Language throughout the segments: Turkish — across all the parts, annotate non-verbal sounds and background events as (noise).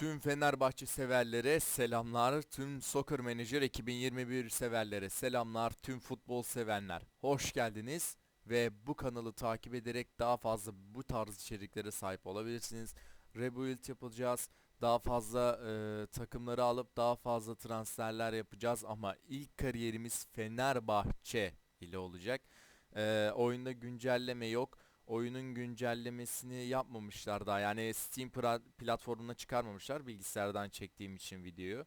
Tüm Fenerbahçe severlere selamlar. Tüm Soccer Manager 2021 severlere selamlar. Tüm futbol sevenler hoş geldiniz. Ve bu kanalı takip ederek daha fazla bu tarz içeriklere sahip olabilirsiniz. Rebuild yapacağız. Daha fazla e, takımları alıp daha fazla transferler yapacağız. Ama ilk kariyerimiz Fenerbahçe ile olacak. E, oyunda güncelleme yok oyunun güncellemesini yapmamışlar daha. Yani Steam platformuna çıkarmamışlar bilgisayardan çektiğim için videoyu.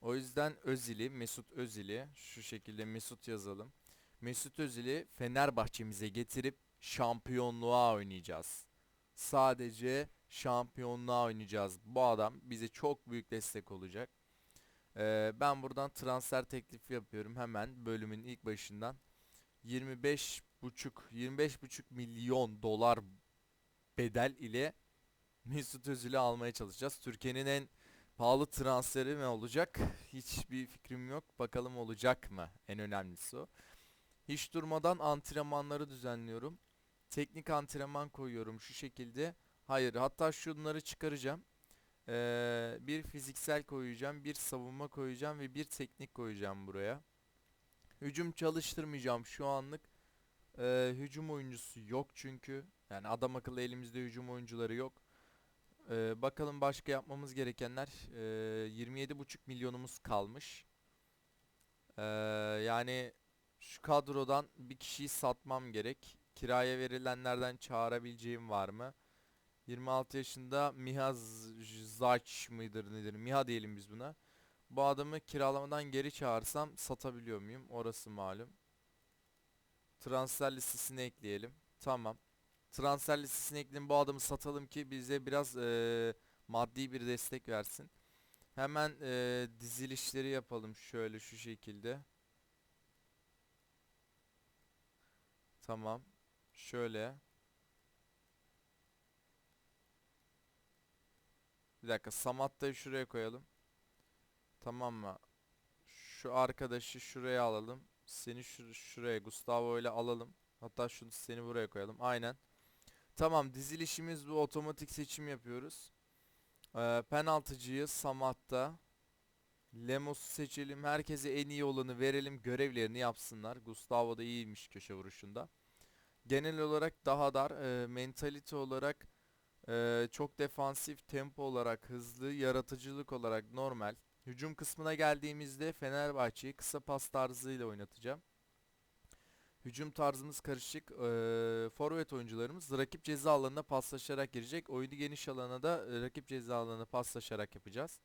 O yüzden Özil'i, Mesut Özil'i şu şekilde Mesut yazalım. Mesut Özil'i Fenerbahçe'mize getirip şampiyonluğa oynayacağız. Sadece şampiyonluğa oynayacağız. Bu adam bize çok büyük destek olacak. Ee, ben buradan transfer teklifi yapıyorum hemen bölümün ilk başından. 25 buçuk 25 buçuk milyon dolar bedel ile Mesut Özil'i almaya çalışacağız. Türkiye'nin en pahalı transferi mi olacak? Hiçbir fikrim yok. Bakalım olacak mı? En önemlisi o. Hiç durmadan antrenmanları düzenliyorum. Teknik antrenman koyuyorum şu şekilde. Hayır hatta şunları çıkaracağım. Ee, bir fiziksel koyacağım, bir savunma koyacağım ve bir teknik koyacağım buraya. Hücum çalıştırmayacağım şu anlık. Ee, hücum oyuncusu yok çünkü. Yani adam akıllı elimizde hücum oyuncuları yok. Ee, bakalım başka yapmamız gerekenler. Ee, 27,5 milyonumuz kalmış. Ee, yani şu kadrodan bir kişiyi satmam gerek. Kiraya verilenlerden çağırabileceğim var mı? 26 yaşında Miha Zaç mıdır nedir? Miha diyelim biz buna. Bu adamı kiralamadan geri çağırsam satabiliyor muyum? Orası malum. Transfer listesine ekleyelim. Tamam. Transfer listesine ekleyelim. Bu adamı satalım ki bize biraz eee, maddi bir destek versin. Hemen eee, dizilişleri yapalım şöyle şu şekilde. Tamam. Şöyle. Bir dakika Samatta'yı şuraya koyalım. Tamam mı? Şu arkadaşı şuraya alalım. Seni şur- şuraya Gustavo ile alalım. Hatta şunu seni buraya koyalım. Aynen. Tamam dizilişimiz bu otomatik seçim yapıyoruz. Ee, penaltıcıyı Samat'ta. Lemos'u seçelim. Herkese en iyi olanı verelim. Görevlerini yapsınlar. Gustavo da iyiymiş köşe vuruşunda. Genel olarak daha dar. E, mentalite olarak e, çok defansif. Tempo olarak hızlı. Yaratıcılık olarak normal. Hücum kısmına geldiğimizde Fenerbahçe'yi kısa pas tarzıyla oynatacağım. Hücum tarzımız karışık. Ee, forvet oyuncularımız rakip ceza alanına paslaşarak girecek. Oyunu geniş alana da e, rakip ceza alanına paslaşarak yapacağız.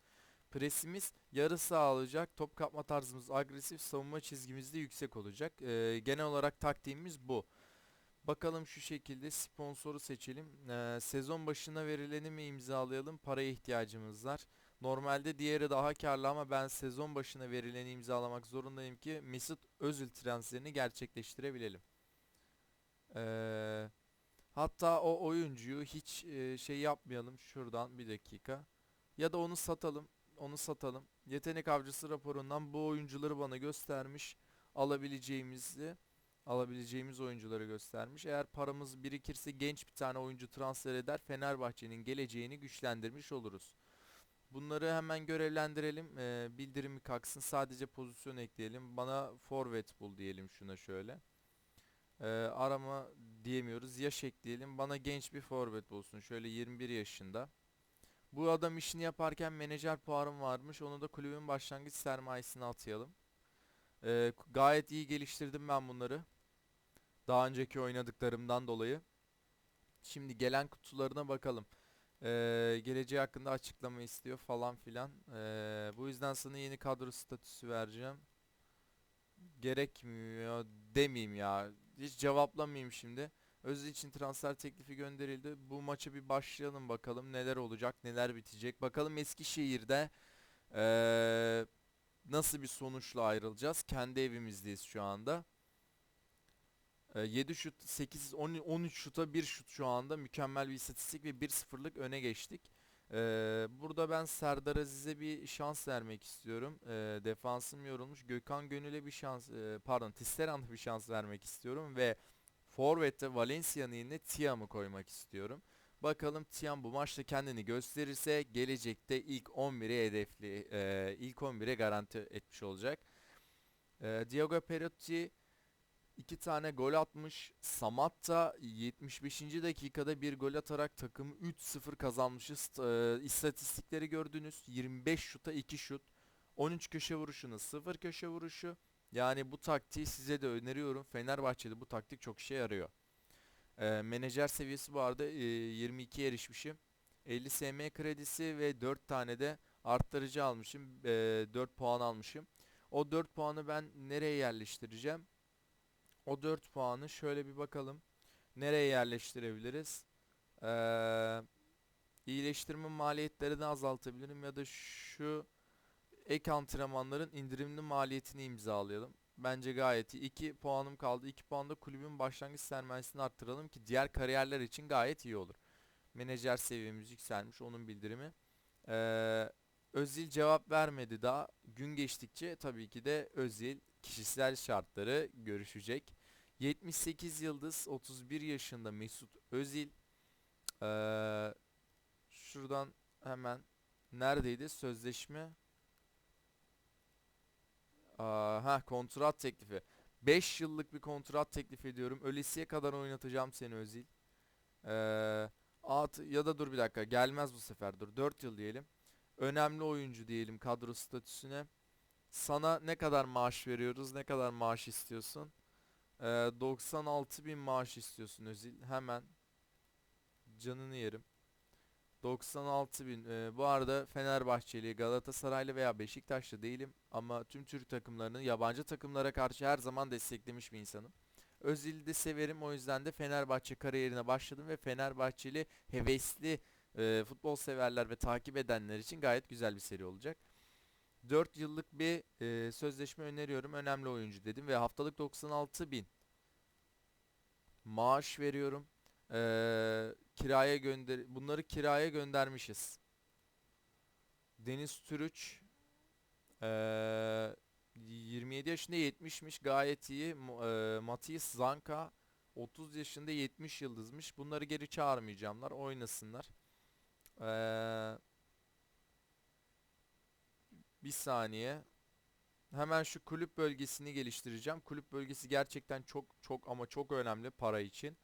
Presimiz yarı saha alacak. Top kapma tarzımız agresif. Savunma çizgimiz de yüksek olacak. Ee, genel olarak taktiğimiz bu. Bakalım şu şekilde sponsoru seçelim. Ee, sezon başına verileni mi imzalayalım? Paraya ihtiyacımız var. Normalde diğeri daha karlı ama ben sezon başına verileni imzalamak zorundayım ki Mesut Özil transferini gerçekleştirebilelim. Ee, hatta o oyuncuyu hiç e, şey yapmayalım şuradan bir dakika. Ya da onu satalım. Onu satalım. Yetenek avcısı raporundan bu oyuncuları bana göstermiş. Alabileceğimizi alabileceğimiz oyuncuları göstermiş. Eğer paramız birikirse genç bir tane oyuncu transfer eder. Fenerbahçe'nin geleceğini güçlendirmiş oluruz. Bunları hemen görevlendirelim. Ee, bildirimi kalksın. Sadece pozisyon ekleyelim. Bana forvet bul diyelim şuna şöyle. Ee, arama diyemiyoruz. Yaş ekleyelim. Bana genç bir forvet bulsun. Şöyle 21 yaşında. Bu adam işini yaparken menajer puanım varmış. Onu da kulübün başlangıç sermayesine atayalım. Ee, gayet iyi geliştirdim ben bunları. Daha önceki oynadıklarımdan dolayı. Şimdi gelen kutularına bakalım. Ee, geleceği hakkında açıklama istiyor falan filan. Ee, bu yüzden sana yeni kadro statüsü vereceğim. Gerekmiyor demeyeyim ya. Hiç cevaplamayayım şimdi. Özil için transfer teklifi gönderildi. Bu maça bir başlayalım bakalım neler olacak, neler bitecek. Bakalım Eskişehir'de ee, nasıl bir sonuçla ayrılacağız. Kendi evimizdeyiz şu anda. 7 şut, 8, 10, 13 şuta 1 şut şu anda mükemmel bir istatistik ve 1-0'lık öne geçtik. Ee, burada ben Serdar Aziz'e bir şans vermek istiyorum. Ee, defansım yorulmuş. Gökhan Gönül'e bir şans, e, pardon Tisserand'a bir şans vermek istiyorum ve Forvet'te Valencia'nın yerine Tiam'ı koymak istiyorum. Bakalım Tiam bu maçta kendini gösterirse gelecekte ilk 11'e hedefli e, ilk 11'e garanti etmiş olacak. E, Diogo Perotti iki tane gol atmış. Samatta 75. dakikada bir gol atarak takımı 3-0 kazanmışız. E, istatistikleri gördünüz. 25 şuta 2 şut. 13 köşe vuruşuna 0 köşe vuruşu. Yani bu taktiği size de öneriyorum. Fenerbahçe'de bu taktik çok işe yarıyor. E, menajer seviyesi bu arada e, 22'ye erişmişim. 50 SM kredisi ve 4 tane de arttırıcı almışım. E, 4 puan almışım. O 4 puanı ben nereye yerleştireceğim? O 4 puanı şöyle bir bakalım. Nereye yerleştirebiliriz? Ee, iyileştirme maliyetlerini azaltabilirim ya da şu ek antrenmanların indirimli maliyetini imzalayalım. Bence gayet iyi. 2 puanım kaldı. 2 puan da kulübün başlangıç sermayesini arttıralım ki diğer kariyerler için gayet iyi olur. Menajer seviyemiz yükselmiş. Onun bildirimi. Ee, Özil cevap vermedi daha. Gün geçtikçe tabii ki de Özil kişisel şartları görüşecek. 78 yıldız 31 yaşında Mesut Özil. Ee, şuradan hemen neredeydi sözleşme? Ha kontrat teklifi. 5 yıllık bir kontrat teklif ediyorum. Ölesiye kadar oynatacağım seni Özil. Ee, at ya da dur bir dakika gelmez bu sefer dur 4 yıl diyelim. Önemli oyuncu diyelim kadro statüsüne. Sana ne kadar maaş veriyoruz? Ne kadar maaş istiyorsun? Ee, 96 bin maaş istiyorsun Özil. Hemen canını yerim. 96 bin. Ee, bu arada Fenerbahçeli, Galatasaraylı veya Beşiktaşlı değilim. Ama tüm Türk takımlarını yabancı takımlara karşı her zaman desteklemiş bir insanım. Özil'i de severim. O yüzden de Fenerbahçe kariyerine başladım ve Fenerbahçeli hevesli e, futbol severler ve takip edenler için gayet güzel bir seri olacak. 4 yıllık bir e, sözleşme öneriyorum. Önemli oyuncu dedim ve haftalık 96 bin maaş veriyorum. E, kiraya gönder bunları kiraya göndermişiz. Deniz Türüç e, 27 yaşında 70'miş gayet iyi. E, Matias Zanka 30 yaşında 70 yıldızmış. Bunları geri çağırmayacağımlar. Oynasınlar. Eee bir saniye. Hemen şu kulüp bölgesini geliştireceğim. Kulüp bölgesi gerçekten çok çok ama çok önemli para için.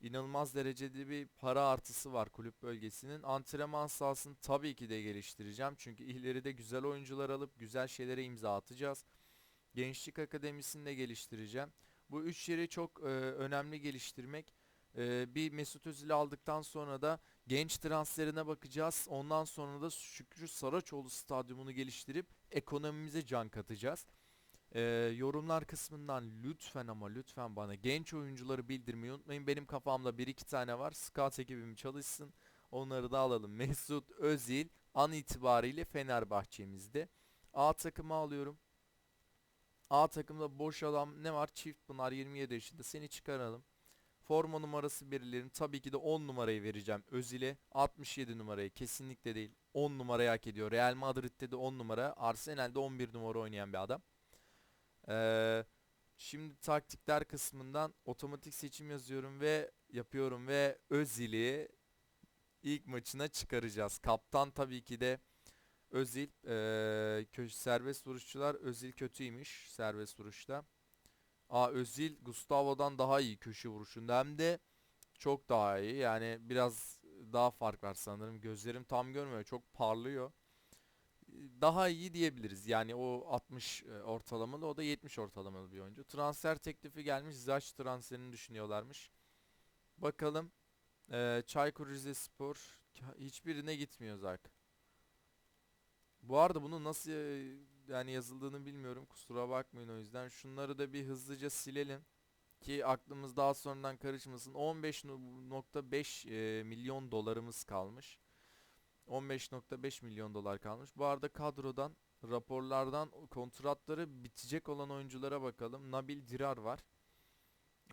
İnanılmaz derecede bir para artısı var kulüp bölgesinin. Antrenman sahasını tabii ki de geliştireceğim. Çünkü ileride güzel oyuncular alıp güzel şeylere imza atacağız. Gençlik akademisini de geliştireceğim. Bu üç yeri çok e, önemli geliştirmek. E, bir Mesut Özil'i aldıktan sonra da genç transferine bakacağız. Ondan sonra da Şükrü Saraçoğlu stadyumunu geliştirip ekonomimize can katacağız. Ee, yorumlar kısmından lütfen ama lütfen bana genç oyuncuları bildirmeyi unutmayın. Benim kafamda bir iki tane var. Scout ekibim çalışsın. Onları da alalım. Mesut Özil an itibariyle Fenerbahçe'mizde. A takımı alıyorum. A takımda boş adam ne var? Çift bunlar 27 yaşında. Seni çıkaralım. Forma numarası belirlerim. Tabii ki de 10 numarayı vereceğim Özil'e. 67 numarayı kesinlikle değil. 10 numarayı hak ediyor. Real Madrid'de de 10 numara. Arsenal'de 11 numara oynayan bir adam. Ee, şimdi taktikler kısmından otomatik seçim yazıyorum ve yapıyorum ve Özil'i ilk maçına çıkaracağız. Kaptan tabii ki de Özil. Ee, serbest vuruşçular Özil kötüymüş serbest vuruşta. Aa Özil Gustavo'dan daha iyi köşe vuruşunda hem de çok daha iyi. Yani biraz daha fark var sanırım. Gözlerim tam görmüyor. Çok parlıyor. Daha iyi diyebiliriz. Yani o 60 e, ortalamalı o da 70 ortalamalı bir oyuncu. Transfer teklifi gelmiş. Zaç transferini düşünüyorlarmış. Bakalım. Ee, Çaykur Rizespor hiçbirine gitmiyor zaten. Bu arada bunu nasıl e, yani yazıldığını bilmiyorum. Kusura bakmayın o yüzden. Şunları da bir hızlıca silelim. Ki aklımız daha sonradan karışmasın. 15.5 e, milyon dolarımız kalmış. 15.5 milyon dolar kalmış. Bu arada kadrodan, raporlardan kontratları bitecek olan oyunculara bakalım. Nabil Dirar var.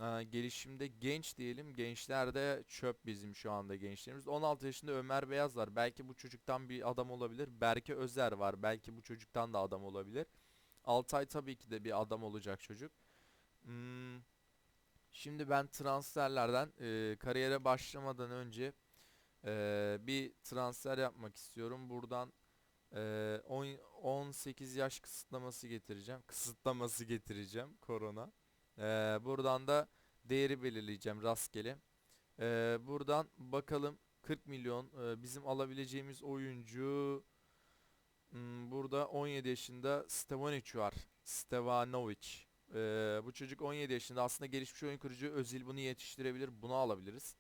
Ee, gelişimde genç diyelim. Gençlerde çöp bizim şu anda gençlerimiz. 16 yaşında Ömer Beyaz var. Belki bu çocuktan bir adam olabilir. Berke Özer var. Belki bu çocuktan da adam olabilir. Altay tabii ki de bir adam olacak çocuk. Hmm, Şimdi ben transferlerden e, kariyere başlamadan önce Ee, bir transfer yapmak istiyorum. Buradan 10 18 yaş kısıtlaması getireceğim. Kısıtlaması getireceğim korona. Ee, buradan da değeri belirleyeceğim rastgele. Ee, buradan bakalım 40 milyon ee, bizim alabileceğimiz oyuncu hmm, burada 17 yaşında Stevanovic var. Stevanovic. Ee, bu çocuk 17 yaşında aslında gelişmiş oyun kurucu Özil bunu yetiştirebilir. Bunu alabiliriz.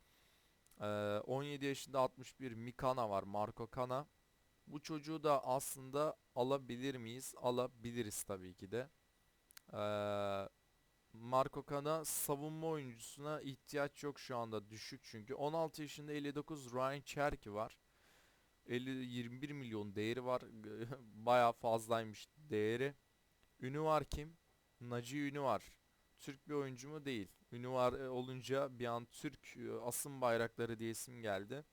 Ee, 17 yaşında 61 Mikana var. Marco Kana. Bu çocuğu da aslında alabilir miyiz? Alabiliriz tabii ki de. Ee, Marco Kana savunma oyuncusuna ihtiyaç yok şu anda düşük çünkü. 16 yaşında 59 Ryan Cherky var. 50 21 milyon değeri var. (laughs) Bayağı fazlaymış değeri. Ünü var kim? Naci Ünü var. Türk bir oyuncu mu? Değil. Ünü var e, olunca bir an Türk e, asım bayrakları diye isim geldi.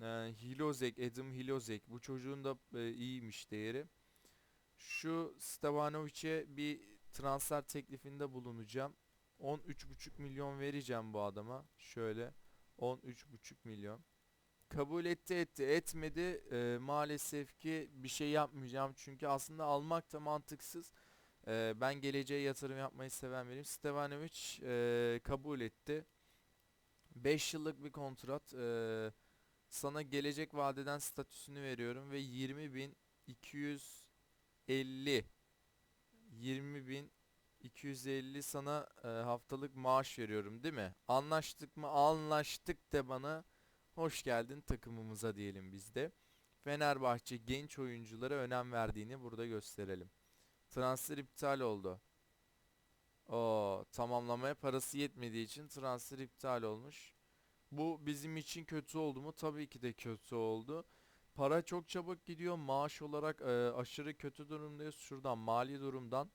Ee, Hilozek, Adam Hilozek. Bu çocuğun da e, iyiymiş değeri. Şu Stevanovic'e bir transfer teklifinde bulunacağım. 13,5 milyon vereceğim bu adama. Şöyle 13,5 milyon. Kabul etti etti etmedi. Ee, maalesef ki bir şey yapmayacağım. Çünkü aslında almak da mantıksız. Ee, ben geleceğe yatırım yapmayı seven biriyim. Stevanovic e, kabul etti. 5 yıllık bir kontrat. Ee, sana gelecek vadeden statüsünü veriyorum ve 20.250 20.250 sana e, haftalık maaş veriyorum değil mi? Anlaştık mı? Anlaştık de bana. Hoş geldin takımımıza diyelim biz de. Fenerbahçe genç oyunculara önem verdiğini burada gösterelim. Transfer iptal oldu. O tamamlamaya parası yetmediği için transfer iptal olmuş. Bu bizim için kötü oldu mu? Tabii ki de kötü oldu. Para çok çabuk gidiyor. Maaş olarak e, aşırı kötü durumdayız. Şuradan mali durumdan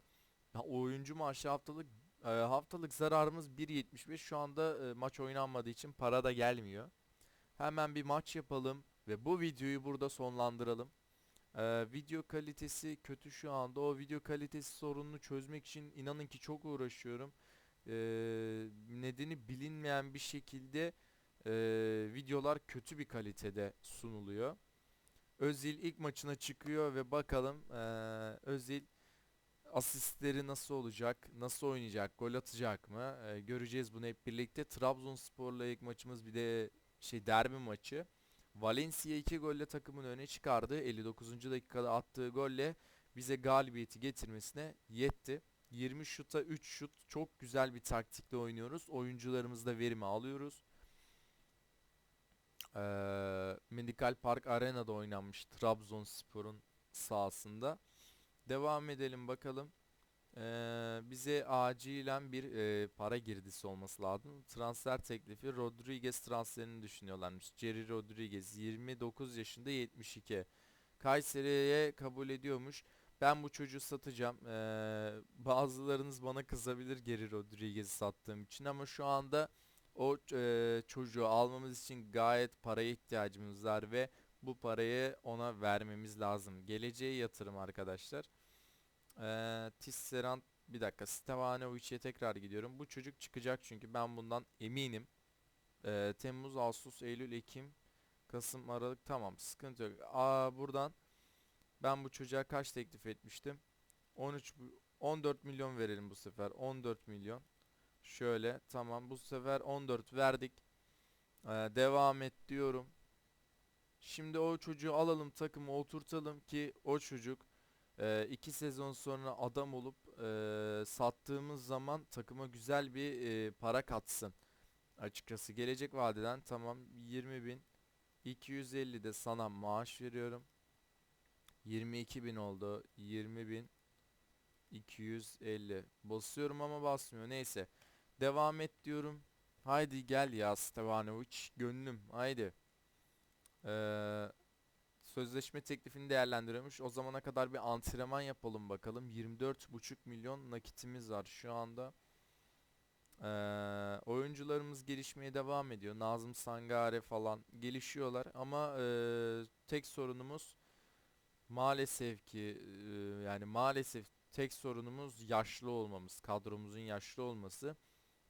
ya, oyuncu maaşı haftalık e, haftalık zararımız 1.75. Şu anda e, maç oynanmadığı için para da gelmiyor. Hemen bir maç yapalım ve bu videoyu burada sonlandıralım. Ee, video kalitesi kötü şu anda. O video kalitesi sorununu çözmek için inanın ki çok uğraşıyorum. Ee, nedeni bilinmeyen bir şekilde e, videolar kötü bir kalitede sunuluyor. Özil ilk maçına çıkıyor ve bakalım e, Özil asistleri nasıl olacak, nasıl oynayacak, gol atacak mı E, göreceğiz bunu hep birlikte. Trabzonspor'la ilk maçımız bir de şey derbi maçı. Valencia 2 golle takımın öne çıkardı. 59. dakikada attığı golle bize galibiyeti getirmesine yetti. 20 şuta 3 şut çok güzel bir taktikle oynuyoruz. Oyuncularımızda verimi alıyoruz. Ee, Medical Park Arena'da oynanmış Trabzonspor'un sahasında. Devam edelim bakalım. Ee, bize acilen bir e, para girdisi olması lazım. Transfer teklifi Rodriguez transferini düşünüyorlarmış. Jerry Rodriguez 29 yaşında 72. Kayseri'ye kabul ediyormuş. Ben bu çocuğu satacağım. Ee, bazılarınız bana kızabilir Geri Rodriguez'i sattığım için ama şu anda o e, çocuğu almamız için gayet paraya ihtiyacımız var ve bu parayı ona vermemiz lazım. Geleceğe yatırım arkadaşlar. Ee, Tisserand bir dakika Stevanovic'e tekrar gidiyorum. Bu çocuk çıkacak çünkü ben bundan eminim. Ee, Temmuz, Ağustos, Eylül, Ekim, Kasım, Aralık tamam sıkıntı yok. Aa, buradan ben bu çocuğa kaç teklif etmiştim? 13 bu- 14 milyon verelim bu sefer. 14 milyon. Şöyle tamam bu sefer 14 verdik. Ee, devam et diyorum. Şimdi o çocuğu alalım takıma oturtalım ki o çocuk e, iki sezon sonra adam olup e, sattığımız zaman takıma güzel bir e, para katsın. Açıkçası gelecek vadeden tamam 20 bin 250 de sana maaş veriyorum. 22 bin oldu 20 bin 250 basıyorum ama basmıyor neyse devam et diyorum haydi gel ya Stevanovic gönlüm haydi Eee sözleşme teklifini değerlendiriyormuş. O zamana kadar bir antrenman yapalım bakalım. 24,5 milyon nakitimiz var şu anda. Ee, oyuncularımız gelişmeye devam ediyor. Nazım Sangare falan gelişiyorlar ama e, tek sorunumuz maalesef ki e, yani maalesef tek sorunumuz yaşlı olmamız. Kadromuzun yaşlı olması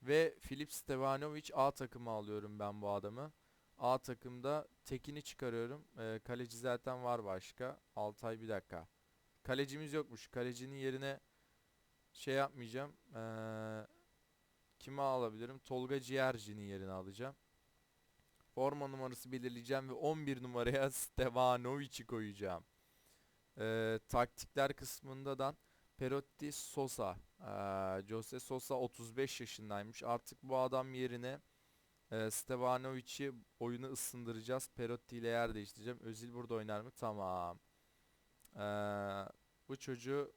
ve Filip Stevanovic A takımı alıyorum ben bu adamı. A takımda Tekin'i çıkarıyorum. Ee, kaleci zaten var başka. Altay bir dakika. Kalecimiz yokmuş. Kalecinin yerine şey yapmayacağım. Ee, kimi alabilirim? Tolga Ciğerci'nin yerine alacağım. Forma numarası belirleyeceğim ve 11 numaraya (laughs) Stevanovic'i koyacağım. Ee, taktikler kısmından Perotti Sosa. Ee, Jose Sosa 35 yaşındaymış. Artık bu adam yerine e, Stevanovic'i oyunu ısındıracağız. Perotti ile yer değiştireceğim. Özil burada oynar mı? Tamam. Ee, bu çocuğu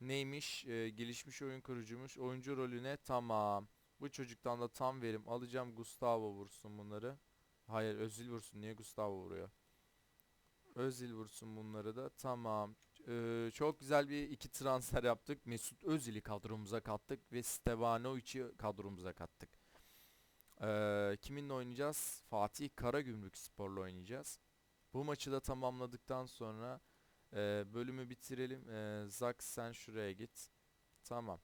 neymiş? Ee, gelişmiş oyun kurucumuş. Oyuncu rolüne tamam. Bu çocuktan da tam verim alacağım. Gustavo vursun bunları. Hayır Özil vursun. Niye Gustavo vuruyor? Özil vursun bunları da. Tamam. Ee, çok güzel bir iki transfer yaptık. Mesut Özil'i kadromuza kattık ve Stevanovic'i kadromuza kattık. Ee, kiminle oynayacağız? Fatih Karagümrük Spor'la oynayacağız. Bu maçı da tamamladıktan sonra e, bölümü bitirelim. E, Zak sen şuraya git. Tamam.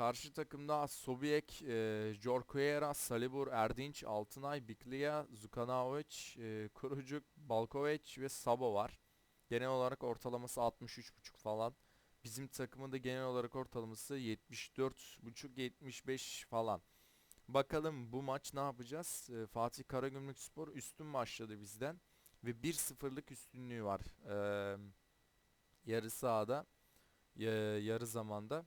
Karşı takımda Sobiyek, e, Jorquera, Salibur, Erdinç, Altınay, Biklia, Zukanovic, e, Kurucuk, Balkovic ve Sabo var. Genel olarak ortalaması 63.5 falan. Bizim takımın da genel olarak ortalaması 74.5-75 falan. Bakalım bu maç ne yapacağız? E, Fatih Karagümrük Spor üstün başladı bizden. Ve 1-0'lık üstünlüğü var. E, yarı sahada. Ya, yarı zamanda.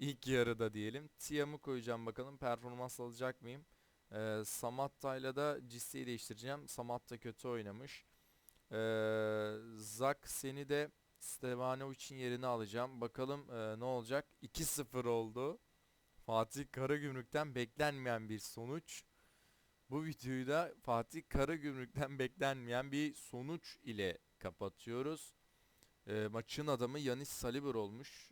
İlk yarıda diyelim. Tiam'ı koyacağım bakalım performans alacak mıyım? Ee, Samatta'yla da Cisse'yi değiştireceğim. Samatta kötü oynamış. Ee, Zak seni de Stevanovic'in yerine alacağım. Bakalım e, ne olacak? 2-0 oldu. Fatih Karagümrük'ten beklenmeyen bir sonuç. Bu videoyu da Fatih Karagümrük'ten beklenmeyen bir sonuç ile kapatıyoruz. E, maçın adamı Yanis Saliber olmuş.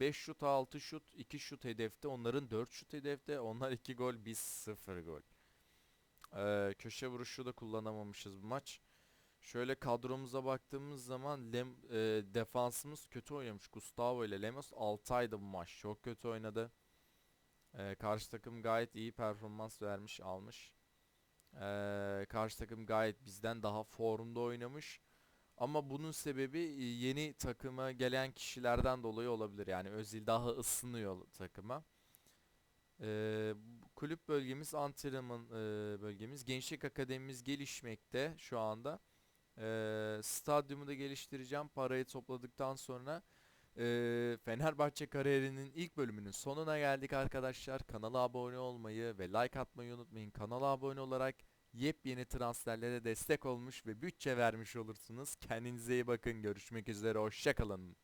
5 şut 6 şut 2 şut hedefte. Onların 4 şut hedefte. Onlar 2 gol biz 0 gol. E, köşe vuruşu da kullanamamışız bu maç. Şöyle kadromuza baktığımız zaman Lem, e, defansımız kötü oynamış. Gustavo ile Lemos 6 ayda bu maç. Çok kötü oynadı. E, karşı takım gayet iyi performans vermiş almış. E, karşı takım gayet bizden daha formda oynamış. Ama bunun sebebi e, yeni takıma gelen kişilerden dolayı olabilir. Yani Özil daha ısınıyor takıma. Ee, kulüp bölgemiz, antrenman e, bölgemiz, gençlik akademimiz gelişmekte şu anda. Ee, stadyumu da geliştireceğim. Parayı topladıktan sonra e, Fenerbahçe kariyerinin ilk bölümünün sonuna geldik arkadaşlar. Kanala abone olmayı ve like atmayı unutmayın. Kanala abone olarak yepyeni transferlere destek olmuş ve bütçe vermiş olursunuz. Kendinize iyi bakın. Görüşmek üzere. Hoşçakalın.